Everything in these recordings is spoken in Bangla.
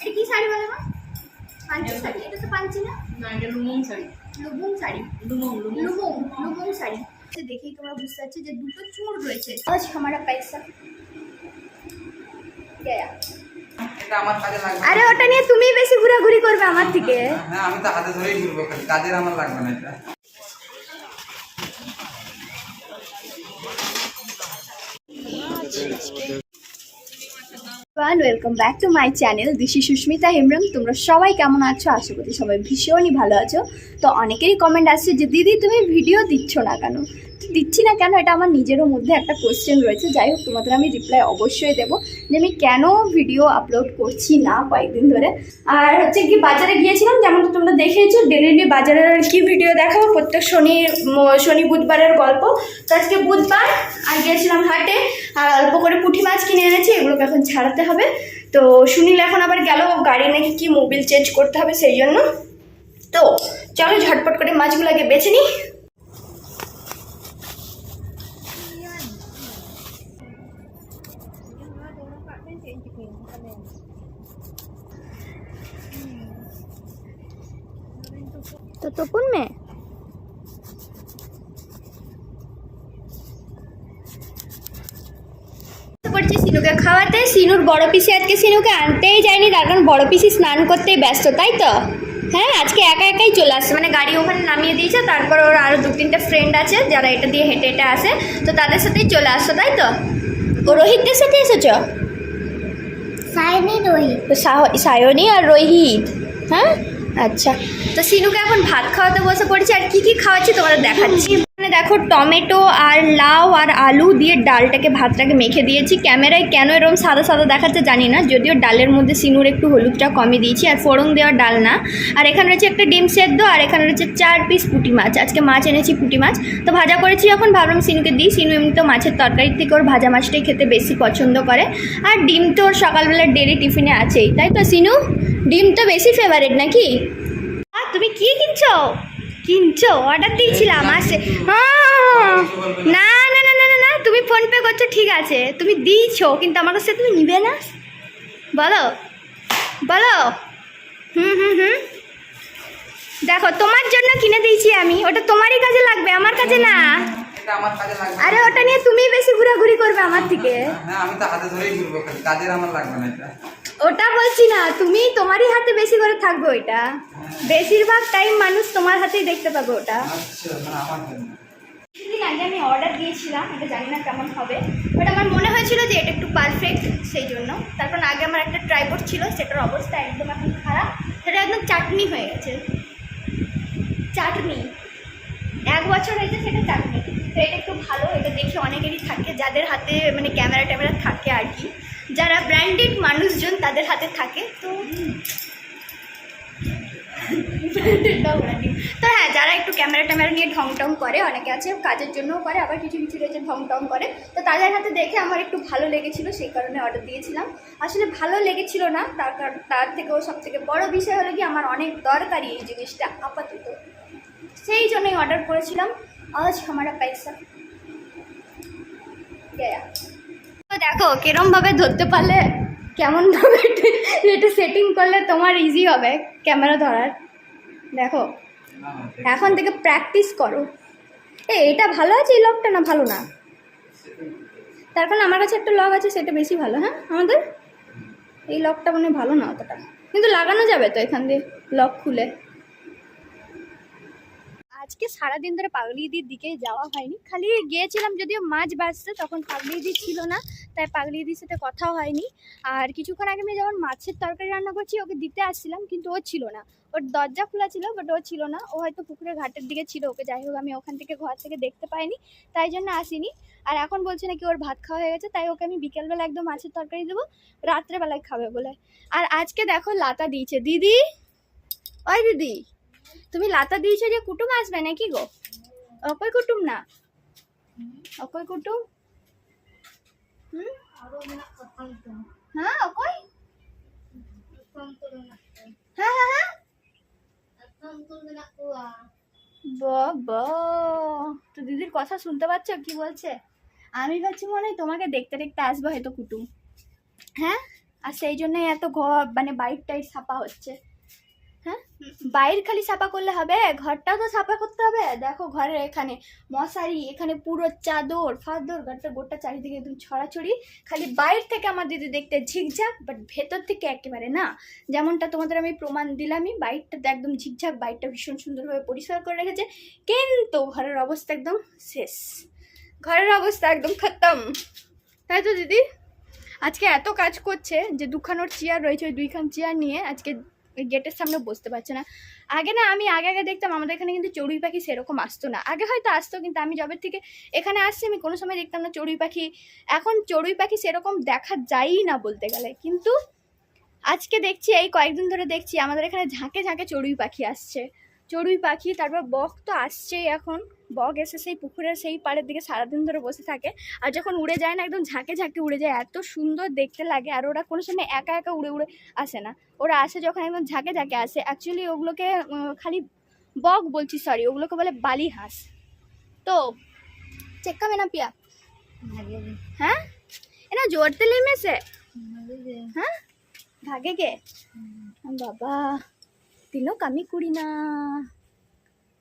এটা কি শাড়ি বলে মা? পাঞ্চি হ্যাঁ। শাড়ি এটা তো পাঞ্চি না? না এটা লুমং শাড়ি। লুমং শাড়ি। লুমং লুমং। লুমং শাড়ি। সে দেখেই তোমার বুঝতে পারছে যে দুটো চোর রয়েছে। আজ আমার পয়সা আরে ওটা নিয়ে তুমি বেশি ঘোরাঘুরি করবে আমার থেকে। হ্যাঁ আমি তো হাতে ধরেই ঘুরবো কাজের আমার লাগবে না এটা। Welcome back to my channel Dishi Susmita Hembrom. তোমরা সবাই কেমন আছো? আশা করি সবাই ভীষণই ভালো আছো। তো অনেকেরই কমেন্ট আসছে যে, দিদি, তুমি ভিডিও দিচ্ছ না কেন? দিচ্ছি না কেন? এটা আমার নিজেরও মধ্যে একটা কোশ্চেন রয়েছে। যাই হোক, তোমাদের আমি রিপ্লাই অবশ্যই দেবো যে আমি কেন ভিডিও আপলোড করছি না কয়েকদিন ধরে? আর হচ্ছে কি, বাজারে গিয়েছিলাম যেমন তোমরা দেখেছ ডেলি বাজারের কি ভিডিও দেখাবো। প্রত্যেক শনি শনি বুধবারের গল্প। তো আজকে বুধবার, আর গিয়েছিলাম হাটে। আর অল্প করে পুঁটি মাছ কিনে এনেছি, এগুলোকে এখন ছাড়াতে হবে। তো সুনীল এখন আবার গেল, গাড়ি নাকি কি মোবিল চেঞ্জ করতে হবে সেই জন্য। তো চলো ঝটপট করে মাছগুলোকে বেছে নিই। তো করছি সিনুকে খাওয়াতে। সিনুর বড় পিসি আজকে সিনুকে আনতেই যায়নি। তার কারণ বড় পিসি স্নান করতেই ব্যস্ত তাই তো? হ্যাঁ আজকে একা একাই চলে আসছে। মানে গাড়ি ওখানে নামিয়ে দিয়েছে তারপর ওর আরও দু তিনটে ফ্রেন্ড আছে যারা এটা দিয়ে হেঁটে হেঁটে আসে। তো তাদের সাথেই চলে আসছো তাই তো? ও রোহিতদের সাথে এসেছ? সায়নী রোহিত। সায়নী আর রোহিত হ্যাঁ? আচ্ছা। তো সিনুকে এখন ভাত খাওয়াতে বসে পড়েছি আর কি কি খাওয়াচ্ছি তোমাদের দেখাচ্ছি। দেখো টমেটো আর লাউ আর আলু দিয়ে ডালটাকে ভাতটাকে মেখে দিয়েছি। ক্যামেরায় কেন এরকম সাদা সাদা দেখাচ্ছে জানি না যদিও ডালের মধ্যে সিনুর একটু হলুদটা কমে দিয়েছি আর ফোড়ন দেওয়া ডাল না। আর এখানে রয়েছে একটা ডিম সেদ্ধ আর এখানে রয়েছে চার পিস পুঁটি মাছ। আজকে মাছ এনেছি পুঁটি মাছ। তো ভাজা করেছি যখন ভাবলাম সিনুকে দিই। সিনু এমনি তো মাছের তরকারির থেকে ওর ভাজা মাছটাই খেতে বেশি পছন্দ করে। আর ডিম তো ওর সকালবেলা ডেলি টিফিনে আছেই তাই তো সিনু? ডিম তো বেশি ফেভারিট নাকি? আহ, তুমি কি কিনছো? কিনছো? অর্ডার দিয়েছিলাম আসে। হ্যাঁ। না। না না না না না তুমি ফোন পে করছ ঠিক আছে। তুমি দিয়েছ কিন্তু আমার কাছে তুমি নিবে না। বলো বলো। হুম হুম হুম। দেখো তোমার জন্য কিনে দিয়েছি আমি। ওটা তোমারই কাজে লাগবে আমার কাছে না। আরে ওটা নিয়ে তুমি বেশি ঘোরাঘুরি করবে আমার থেকে। হ্যাঁ আমি তো হাতে ধরেই ঘুরবো কাজের আমার লাগবে না এটা। ওটা বলছি না তুমি তোমারই হাতে বেশি করে থাকবে ওইটা। বেশিরভাগ টাইম মানুষ তোমার হাতেই দেখতে পাবে ওটা। আচ্ছা আমার কিছুদিন আগে আমি অর্ডার দিয়েছিলাম এটা জানি না কেমন হবে বাট আমার মনে হয়েছিল যে এটা একটু পারফেক্ট সেই জন্য। তারপর আগে আমার একটা ট্রাইপড ছিল সেটার অবস্থা একদম এখন খারাপ। সেটা একদম চাটনি হয়ে গেছে। চাটনি। এক বছর হয়েছে সেটা চাটনি। তো এটা একটু ভালো এটা দেখে অনেকেরই থাকে যাদের হাতে মানে ক্যামেরা ট্যামেরা থাকে আর কি। যারা ব্র্যান্ডেড মানুষজন তাদের হাতে থাকে তো তো হ্যাঁ যারা একটু ক্যামেরা ট্যামেরা নিয়ে ঢং টং করে, অনেকে আছে কাজের জন্যও করে, আবার কিছু কিছু রয়েছে ঢং টং করে, তো তাদের হাতে দেখে আমার একটু ভালো লেগেছিল, সেই কারণে অর্ডার দিয়েছিলাম। আসলে ভালো লেগেছিল না, তার কারণ, তার থেকেও সব থেকে বড় বিষয় হলো কি, আমার অনেক দরকারি এই জিনিসটা আপাতত। সেই জন্যই অর্ডার করেছিলাম, আজ আমারা পয়সা তো দেখো, কিরম ভাবে ধরতে পারলে, কেমন ভাবে এটা সেটিং করলে তোমার ইজি হবে ক্যামেরা ধরার। দেখো। এখন থেকে প্র্যাকটিস করো। এ, এটা ভালো আছে? এই লকটা না ভালো না? তার কারণ আমার কাছে একটা লক আছে, সেটা বেশি ভালো হ্যাঁ? আমাদের? এই লকটা মানে ভালো না অতটা। কিন্তু লাগানো যাবে তো এখান দিয়ে লক খুলে। আজকে সারাদিন ধরে পাগলিদির দিকে যাওয়া হয়নি। খালি গিয়েছিলাম যদিও মাছ বাজতে তখন পাগলিদি ছিল না, তাই পাগলিদির সাথে কথাও হয়নি। আর কিছুক্ষণ আগে আমি যখন মাছের তরকারি রান্না করছি, ওকে দিতে আসছিলাম, কিন্তু ও ছিল না। ওর দরজা খোলা ছিল বাট ও ছিল না। ও হয়তো পুকুরের ঘাটের দিকে ছিল, ওকে যাই হোক, আমি ওখান থেকে ঘর থেকে দেখতে পাইনি, তাই জন্য আসিনি। আর এখন বলছে নাকি ওর ভাত খাওয়া হয়ে গেছে, তাই ওকে আমি বিকেলবেলা একদম মাছের তরকারি দেবো, রাত্রেবেলায় খাবে বলে। আর আজকে দেখো লাতা দিয়েছে। দিদি? ওই দিদি। তুমি লাতা দিয়েছ যে কুটুম আসবে নাকি গো? অকয় কুটুম না? অকই কুটুম? হ্যাঁ অকই হ্যাঁ হ্যাঁ হ্যাঁ। তো দিদির কথা শুনতে পাচ্ছ? কি বলছে? আমি ভাবছি মনে হয় তোমাকে দেখতে দেখতে আসবে হয়তো কুটুম। হ্যাঁ? আর সেই জন্যই এত ঘর মানে বাইর টাইট সাপা হচ্ছে। বাইর খালি সাফা করলে হবে, ঘরটাও তো সাফা করতে হবে। দেখো ঘরের এখানে মশারি, এখানে পুরো চাদর, ফাদর ঘরটা গোটা চারিদিকে একদম ছড়াছড়ি। খালি বাইর থেকে আমার দিদি দেখতে ঝিকঝাক বাট ভেতর থেকে একেবারে না। যেমনটা তোমাদের আমি প্রমাণ দিলামই, বাইরটা একদম ঝিকঝাক, বাইরটা ভীষণ সুন্দরভাবে পরিষ্কার করে রেখেছে। কিন্তু ঘরের অবস্থা একদম শেষ। ঘরের অবস্থা একদম খতম। তাই তো দিদি? আজকে এত কাজ করছে যে দুখানোর চেয়ার রয়েছে, ওই দুইখান চেয়ার নিয়ে আজকে গেটের সামনে বসতে পারছে না। আগে না আমি আগে আগে দেখতাম আমাদের এখানে কিন্তু চড়ুই পাখি সেরকম আসতো না। আগে হয়তো আসতো, কিন্তু আমি জবের থেকে এখানে আসছি আমি কোনো সময় দেখতাম না চড়ুই পাখি। এখন চড়ুই পাখি সেরকম দেখা যায়ই না বলতে গেলে। কিন্তু আজকে দেখছি, এই কয়েকদিন ধরে দেখছি আমাদের এখানে ঝাঁকে ঝাঁকে চড়ুই পাখি আসছে। চড়ুই পাখি, তারপর বক তো আসছেই এখন। বক এসে সেই পুকুরের সেই পাড়ের দিকে সারাদিন ধরে বসে থাকে। আর যখন উড়ে যায় না একদম ঝাঁকে ঝাঁকে উড়ে যায়। এত সুন্দর দেখতে লাগে। আর ওরা কোনো সময় একা একা উড়ে উড়ে আসে না। ওরা আসে যখন একদম ঝাঁকে ঝাঁকে আসে। অ্যাকচুয়ালি ওগুলোকে খালি বক বলছি সরি ওগুলোকে বলে বালি হাঁস। তো চেক কামে না পিয়া? হ্যাঁ? এনা জোরতে লেমেছে হ্যাঁ? ভাগে কে বাবা তিনও কামি করি না।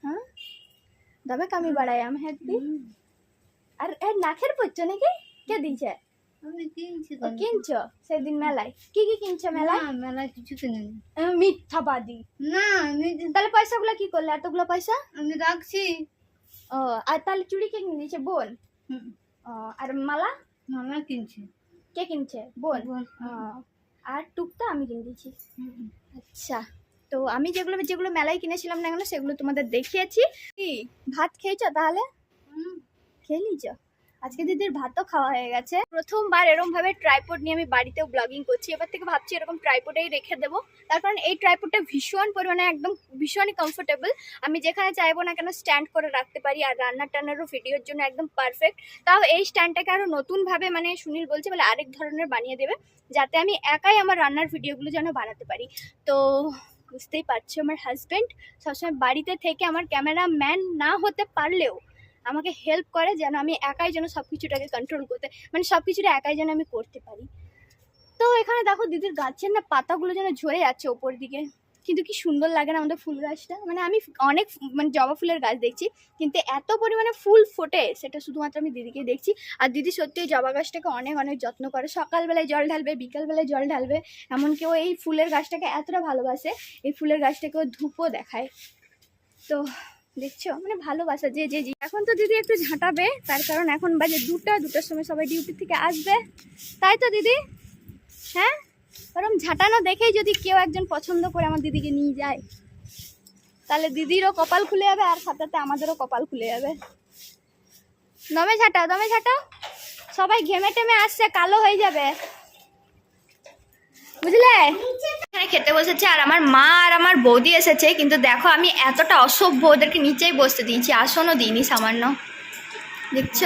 হ্যাঁ? দবে কামি বাড়াই আম হ্যাঁ দিদি আর এর নাকের পড়ছো নাকি? কে আমি কিনছি সেদিন মেলায়। কি কি কিনছো মেলায়? না মেলা কিছু কিনিনি। মিথ্যাবাদী। না তাহলে পয়সাগুলো কি করলে? এতগুলো পয়সা? আমি রাখছি। ও আর তাহলে চুড়ি কে কিনে দিয়েছে বোন ও, আর মালা? মামা কিনছি। কে কিনছে? বোন? বোন। আর টুকটা আমি কিনে দিয়েছি। আচ্ছা। তো আমি যেগুলো যেগুলো মেলায় কিনেছিলাম না এগুলো সেগুলো তোমাদের দেখিয়েছি। কি? ভাত খেয়েছো তাহলে। খেয়ে নিয়েছো। আজকে দিদির ভাতও খাওয়া হয়ে গেছে। প্রথমবার এরকম ভাবে ট্রাইপড নিয়ে আমি বাড়িতেও ব্লগিং করছি। এবার থেকে ভাবছি এরকম ট্রাইপডেই রেখে দেবো। তার কারণ এই ট্রাইপডটা ভীষণ পরিমাণে একদম ভীষণই কমফোর্টেবল আমি যেখানে চাইব না কেন স্ট্যান্ড করে রাখতে পারি আর রান্নার টান্নারও ভিডিওর জন্য একদম পারফেক্ট তাও এই স্ট্যান্ডটাকে আরও নতুনভাবে মানে সুনীল বলছে বলে আরেক ধরনের বানিয়ে দেবে, যাতে আমি একাই আমার রান্নার ভিডিওগুলো যেন বানাতে পারি। তো বুঝতেই পারছ আমার হাজব্যান্ড সবসময় বাড়িতে থেকে আমার ক্যামেরাম্যান না হতে পারলেও আমাকে হেল্প করে যেন আমি একাই যেন সব কিছুটাকে কন্ট্রোল করতে মানে সব কিছুটা একাই যেন আমি করতে পারি। তো এখানে দেখো দিদির গাছের না পাতাগুলো যেন ঝরে যাচ্ছে ওপর দিকে। কিন্তু কি সুন্দর লাগে না আমাদের ফুল গাছটা? মানে আমি অনেক মানে জবা ফুলের গাছ দেখছি, কিন্তু এত পরিমাণে ফুল ফোটে, সেটা শুধুমাত্র আমি দিদিকে দেখছি। আর দিদি সত্যি জবা গাছটাকে অনেক অনেক যত্ন করে। সকালবেলায় জল ঢালবে, বিকালবেলায় জল ঢালবে, এমনকি ও এই ফুলের গাছটাকে এতটা ভালোবাসে, এই ফুলের গাছটাকে ও ধূপও দেখায়। তো দেখছ মানে ভালোবাসা যে যে। এখন তো দিদি একটু ঝাঁটাবে, তার কারণ এখন বাজে দুটা, দুটার সময় সবাই ডিউটি থেকে আসবে। তাই তো দিদি? হ্যাঁ? কারণ ঝাঁটানো দেখেই যদি কেউ একজন পছন্দ করে আমার দিদিকে নিয়ে যায়, তাহলে দিদিরও কপাল খুলে যাবে আর সাথে সাথে আমাদেরও কপাল খুলে যাবে। দমে ঝাঁটাও দমে ঝাঁটাও। সবাই ঘেমে টেমে আসছে, কালো হয়ে যাবে। বুঝলে? এখানে খেতে বসেছে আর আমার মা আর আমার বৌদি এসেছে, কিন্তু দেখো আমি এতটা অসভ্য, ওদেরকে নিচেই বসতে দিয়েছি, আসনও দিইনি সামান্য। দেখছ?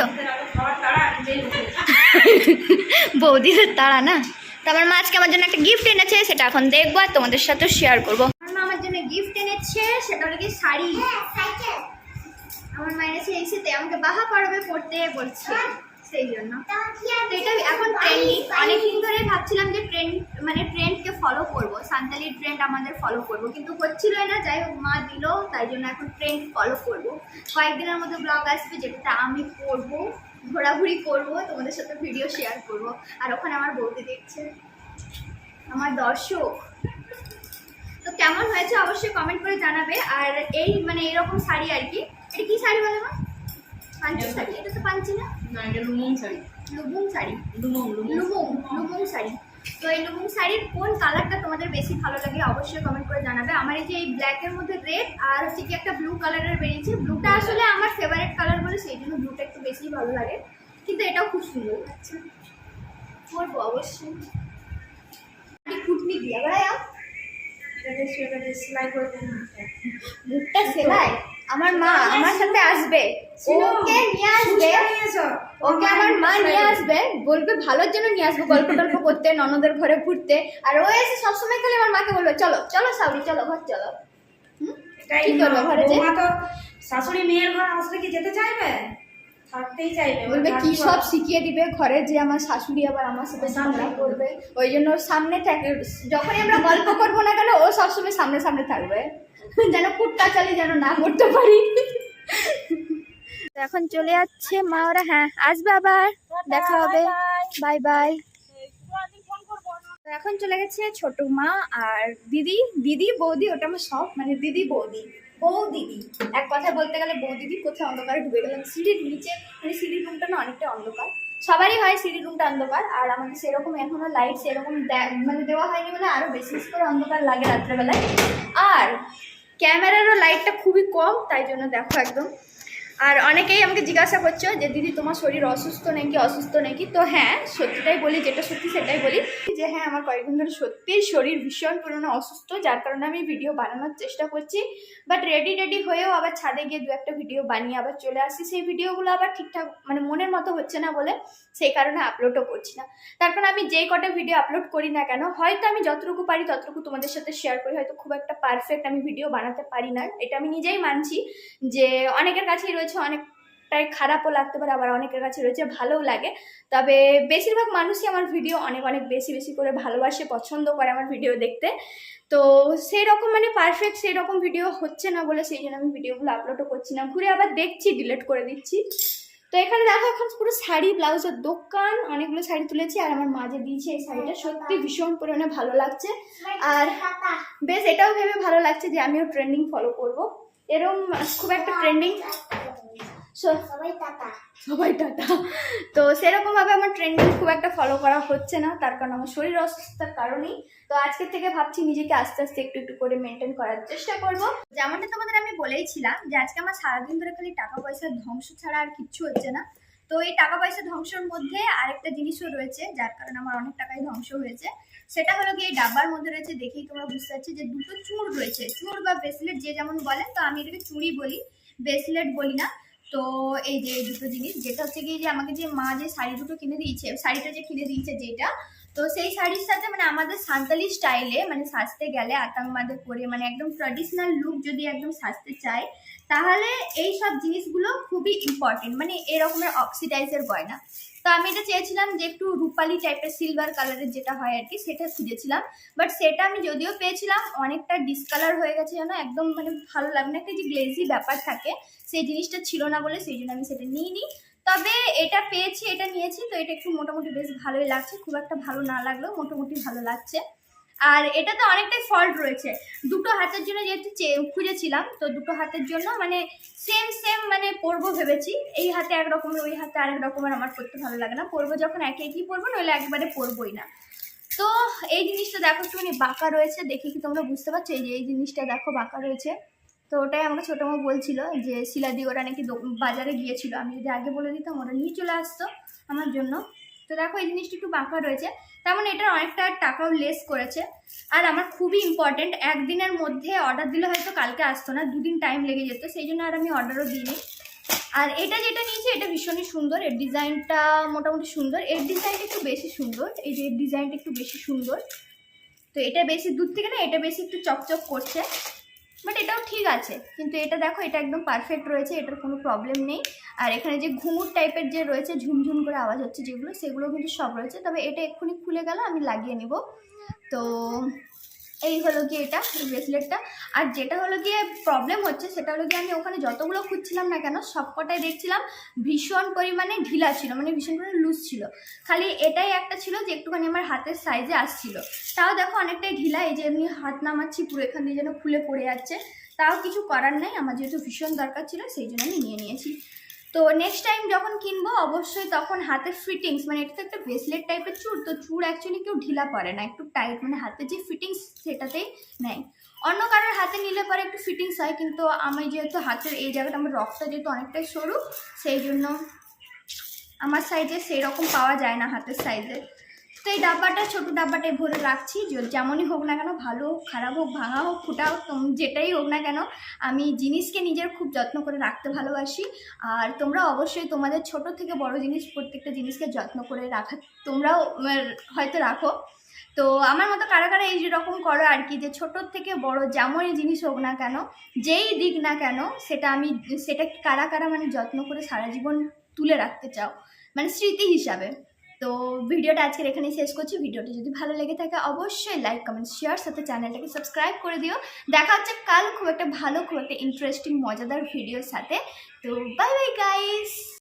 বৌদিদের তাড়া না? তো আমার মা আজকে আমার জন্য একটা গিফট এনেছে, সেটা এখন দেখব আর তোমাদের সাথে শেয়ার করব। আমার মা আমার জন্য গিফট এনেছে, সেটা হলো কি শাড়ি। আমার মা এনেছে এই শীতে আমাকে বাহা পড়াবে পড়তে বলছে, সেই জন্য। এখন ভাবছিলাম যে ট্রেন্ড মানে ট্রেন্ডকে ফলো করব ট্রেন্ড আমাদের ফলো করব, কিন্তু না, যাই হোক, মা দিল, তাই জন্য এখন ট্রেন্ড ফলো করব। কয়েকদিনের মধ্যে ব্লগ আসবে, যেটা আমি করব। ঘোরাঘুরি করব তোমাদের সাথে ভিডিও শেয়ার করব। আর ওখানে আমার বৌদি দেখছে আমার দর্শক। তো কেমন হয়েছে অবশ্যই কমেন্ট করে জানাবে। আর এই মানে এরকম শাড়ি আর কি এটা কি শাড়ি বলে মা? পাঞ্চি শাড়ি এটা তো পাঞ্চি না লুবুং শাড়ি। লুবুং শাড়ি। লুমং লুমং। লুবুং লুবুং শাড়ি। তো এই লুবুং শাড়ির কোন কালারটা তোমাদের বেশি ভালো লাগে অবশ্যই কমেন্ট করে জানাবে। আমার এই যে এই ব্ল্যাকের মধ্যে রেড আর হচ্ছে কি একটা ব্লু কালারের বেরিয়েছে। ব্লুটা আসলে আমার ফেভারিট কালার বলে সেই জন্য ব্লুটা একটু বেশি ভালো লাগে। কিন্তু এটাও খুব সুন্দর। লাগছে করব অবশ্যই। কুটনি দিয়ে বেড়ায় সেলাই মুখটা সেলাই? আমার মা আমার সাথে আসবে। ওকে নিয়ে আসবে। ওকে আমার মা নিয়ে আসবে বলবে ভালোর জন্য নিয়ে আসব গল্প টল্প করতে ননদের ঘরে ঘুরতে। আর ও এসে সবসময় খালি আমার মাকে বলবে চলো চলো সাউরি চলো ঘর চলো। কি করবে ঘরে যে? তো শাশুড়ি মেয়ের ঘর আসলে কি যেতে চাইবে? থাকতেই চাইবে বলবে কি সব শিখিয়ে দিবে ঘরে যে আমার শাশুড়ি আবার আমার সাথে সামনে করবে? ওই জন্য সামনে থাকে যখনই আমরা গল্প করব না কেন ও সবসময় সামনে সামনে থাকবে। যেন কুটকা চালি যেন না করতে পারি। এখন চলে যাচ্ছে মা ওরা হ্যাঁ আসবে আবার দেখা হবে। Bye bye. এখন চলে গেছে ছোট মা আর দিদি দিদি বৌদি ওটা আমার সব মানে দিদি বৌদি বৌ দিদি এক কথা বলতে গেলে বৌ দিদি কোথায় অন্ধকারে ঢুকে গেলাম সিঁড়ির নিচে মানে সিঁড়ির রুমটা না অনেকটা অন্ধকার। সবারই হয় সিঁড়ির রুমটা অন্ধকার আর আমাদের সেরকম এখনও লাইট সেরকম মানে দেওয়া হয়নি বলে আরও বেশি করে অন্ধকার লাগে রাত্রেবেলায়। আর ক্যামেরারও লাইটটা খুবই কম তাই জন্য দেখো একদম। আর অনেকেই আমাকে জিজ্ঞাসা করছ যে, দিদি, তোমার শরীর অসুস্থ নাকি অসুস্থ নাকি? তো হ্যাঁ সত্যিটাই বলি, যেটা সত্যি সেটাই বলি যে হ্যাঁ আমার কয়েকদিন ধরে সত্যিই শরীর ভীষণ পরিমাণে অসুস্থ, যার কারণে আমি ভিডিও বানানোর চেষ্টা করছি। বাট রেডি রেডি হয়েও আবার ছাদে গিয়ে দু একটা ভিডিও বানিয়ে আবার চলে আসি সেই ভিডিওগুলো আবার ঠিকঠাক মানে মনের মতো হচ্ছে না বলে সেই কারণে আপলোডও করছি না। তারপর আমি যেই কটা ভিডিও আপলোড করি না কেন, হয়তো আমি যতটুকু পারি ততটুকু তোমাদের সাথে শেয়ার করি, হয়তো খুব একটা পারফেক্ট আমি ভিডিও বানাতে পারি না। এটা আমি নিজেই মানছি যে, অনেকের কাছেই রয়েছে, অনেকটাই খারাপও লাগতে পারে, আবার অনেকের কাছে রয়েছে, ভালোও লাগে। তবে বেশিরভাগ মানুষই আমার ভিডিও অনেক অনেক বেশি বেশি করে ভালোবাসে, পছন্দ করে আমার ভিডিও দেখতে। তো সেই রকম মানে পারফেক্ট সেই রকম ভিডিও হচ্ছে না বলে সেই জন্য আমি ভিডিওগুলো আপলোডও করছি না। ঘুরে আবার দেখছি ডিলিট করে দিচ্ছি। তো এখানে দেখো, এখন পুরো শাড়ি ব্লাউজের দোকান, অনেকগুলো শাড়ি তুলেছি, আর আমার মাঝে দিয়েছে এই শাড়িটা, সত্যি ভীষণ পরিমাণে ভালো লাগছে। আর বেশ, এটাও ভেবে ভালো লাগছে যে আমিও ট্রেন্ডিং ফলো করব। এরম খুব একটা ট্রেন্ডিং সবাই টাটা। তো সেরকমভাবে আমার ট্রেন্ডিং খুব একটা ফলো করা হচ্ছে না তার কারণ আমার শরীর অসুস্থতার কারণেই। তো আজকের থেকে ভাবছি নিজেকে আস্তে আস্তে একটু একটু করে মেনটেন করার চেষ্টা করব। যেমনটা তোমাদের আমি বলেইছিলাম যে আজকে আমার সারাদিন ধরে খালি টাকা পয়সার ধ্বংস ছাড়া আর কিচ্ছু হচ্ছে না। তো এই টাকা পয়সা ধ্বংসের মধ্যে আরেকটা জিনিসও রয়েছে যার কারণে আমার অনেক টাকাই ধ্বংস হয়েছে। সেটা হলো কি এই ডাব্বার মধ্যে রয়েছে দেখেই তোমরা বুঝতে পারছ যে দুটো চুড় রয়েছে। চুড় বা ব্রেসলেট যে যেমন বলেন তো আমি এটাকে চুড়ি বলি ব্রেসলেট বলি না। তো এই যে দুটো জিনিস, যেটা হচ্ছে কি যে আমাকে যে মা যে শাড়ি দুটো কিনে দিয়েছে, শাড়িটা যে কিনে দিয়েছে যেটা তো সেই শাড়ির সাথে মানে আমাদের সাঁওতালি স্টাইলে মানে সাজতে গেলে আতাং মাদে পরে মানে একদম ট্র্যাডিশনাল লুক যদি একদম সাজতে চাই, তাহলে এই সব জিনিসগুলো খুবই ইম্পর্টেন্ট মানে এরকমের অক্সিডাইজের গয়না। তো আমি এটা চেয়েছিলাম যে একটু রূপালি টাইপের সিলভার কালারের যেটা হয় আর কি সেটা খুঁজেছিলাম। বাট সেটা আমি যদিও পেয়েছিলাম, অনেকটা ডিসকালার হয়ে গেছে যেন, একদম মানে ভালো লাগে না। একটা যে গ্লেজি ব্যাপার থাকে, সেই জিনিসটা ছিল না বলে সেই জন্য আমি সেটা নিইনি। তবে এটা পেয়েছি, এটা নিয়েছি, তো এটা একটু মোটামুটি বেশ ভালোই লাগছে। খুব একটা ভালো না লাগলেও মোটামুটি ভালো লাগছে। আর এটাতে অনেকটাই ফল্ট রয়েছে। দুটো হাতের জন্য যেহেতু খুঁজেছিলাম, তো দুটো হাতের জন্য মানে সেম সেম মানে পরবো ভেবেছি। এই হাতে এক রকমের, ওই হাতে আরেক রকমের আমার পরতে ভালো লাগে না। পরবো যখন একে একই পরবো, নইলে একবারে পরবোই না। তো এই জিনিসটা দেখো একটুখানি বাঁকা রয়েছে, দেখে কি তোমরা বুঝতে পারছ? এই যে এই জিনিসটা দেখো বাঁকা রয়েছে। তো ওটাই আমাকে ছোটো মা বলছিল যে শিলাদি ওরা নাকি বাজারে গিয়েছিল। আমি যদি আগে বলে দিতাম, ওরা নিয়ে চলে আসতো আমার জন্য। তো দেখো, এই জিনিসটা একটু বাঁকা রয়েছে। তেমন মানে এটার অনেকটা টাকাও লেস করেছে। আর আমার খুবই ইম্পর্টেন্ট একদিনের মধ্যে অর্ডার দিলে হয়তো কালকে আসতো না, দুদিন টাইম লেগে যেত, সেই জন্য আর আমি অর্ডারও দিইনি। আর এটা যেটা নিয়েছি, এটা ভীষণই সুন্দর। এর ডিজাইনটা মোটামুটি সুন্দর। এর ডিজাইনটা একটু বেশি সুন্দর। এই যে এর ডিজাইনটা একটু বেশি সুন্দর। তো এটা বেশি দূর থেকে না, এটা বেশি একটু চকচক করছে। বাট এটাও ঠিক আছে। কিন্তু এটা দেখো, এটা একদম পারফেক্ট রয়েছে, এটার কোনো প্রবলেম নেই। আর এখানে যে ঘুমুর টাইপের যে রয়েছে, ঝুমঝুম করে আওয়াজ হচ্ছে যেগুলো, সেগুলো কিন্তু সব রয়েছে। তবে এটা এক্ষুনি খুলে গেল, আমি লাগিয়ে নিব। তো এই হলো গিয়ে এটা, এই ব্রেসলেটটা আর যেটা হলো গিয়ে প্রবলেম হচ্ছে, সেটা হলো গিয়ে আমি ওখানে যতগুলো খুঁজছিলাম না কেন, সবকটাই দেখছিলাম ভীষণ পরিমাণে ঢিলা ছিল মানে ভীষণ পরিমাণে লুজ ছিল। খালি এটাই একটা ছিল যে একটুখানি আমার হাতের সাইজে আসছিল। তাও দেখো অনেকটাই ঢিলা, এই যে এমনি হাত নামাচ্ছি, পুরো এখান দিয়ে যেন খুলে পড়ে যাচ্ছে। তাও কিছু করার নেই, আমার যেহেতু ভীষণ দরকার ছিল, সেই জন্য আমি নিয়ে নিয়েছি। তো নেক্সট টাইম যখন কিনবো, অবশ্যই তখন হাতের ফিটিংস মানে এটা তো একটা ব্রেসলেট টাইপের চুর তো চুড় অ্যাকচুয়ালি কেউ ঢিলা পরে না, একটু টাইট মানে হাতের যে ফিটিংস সেটাতেই নেয়। অন্য কারোর হাতে নিলে পরে একটু ফিটিংস হয়, কিন্তু আমি যেহেতু হাতের এই জায়গাটা, আমার রক্তটা যেহেতু অনেকটাই সরু, সেই জন্য আমার সাইজে সেই রকম পাওয়া যায় না হাতের সাইজে তো এই ডাব্বাটা, ছোটো ডাব্বাটাই ভরে রাখছি। যেমনই হোক না কেন, ভালো হোক, খারাপ হোক, ভাঙা হোক, ফুটা হোক যেটাই হোক না কেন, আমি জিনিসকে নিজের খুব যত্ন করে রাখতে ভালোবাসি। আর তোমরা অবশ্যই তোমাদের ছোট থেকে বড় জিনিস, প্রত্যেকটা জিনিসকে যত্ন করে রাখা, তোমরাও হয়তো রাখো। তো আমার মতো কারা কারা এই রকম করো আর কি, যে ছোট থেকে বড় যেমনই জিনিস হোক না কেন, যেই দিক না কেন, সেটা আমি, সেটা কারা কারা মানে যত্ন করে সারা জীবন তুলে রাখতে চাও। মানে স্মৃতি হিসাবে। তো ভিডিওটা আজকের এখানে শেষ করছি। ভিডিওটা যদি ভালো লেগে থাকে, অবশ্যই লাইক কমেন্ট শেয়ার সাথে চ্যানেলটাকে সাবস্ক্রাইব করে দিও। দেখা হচ্ছে কাল খুব একটা ভালো, খুব একটা ইন্টারেস্টিং মজাদার ভিডিওর সাথে। তো বাই বাই গাইস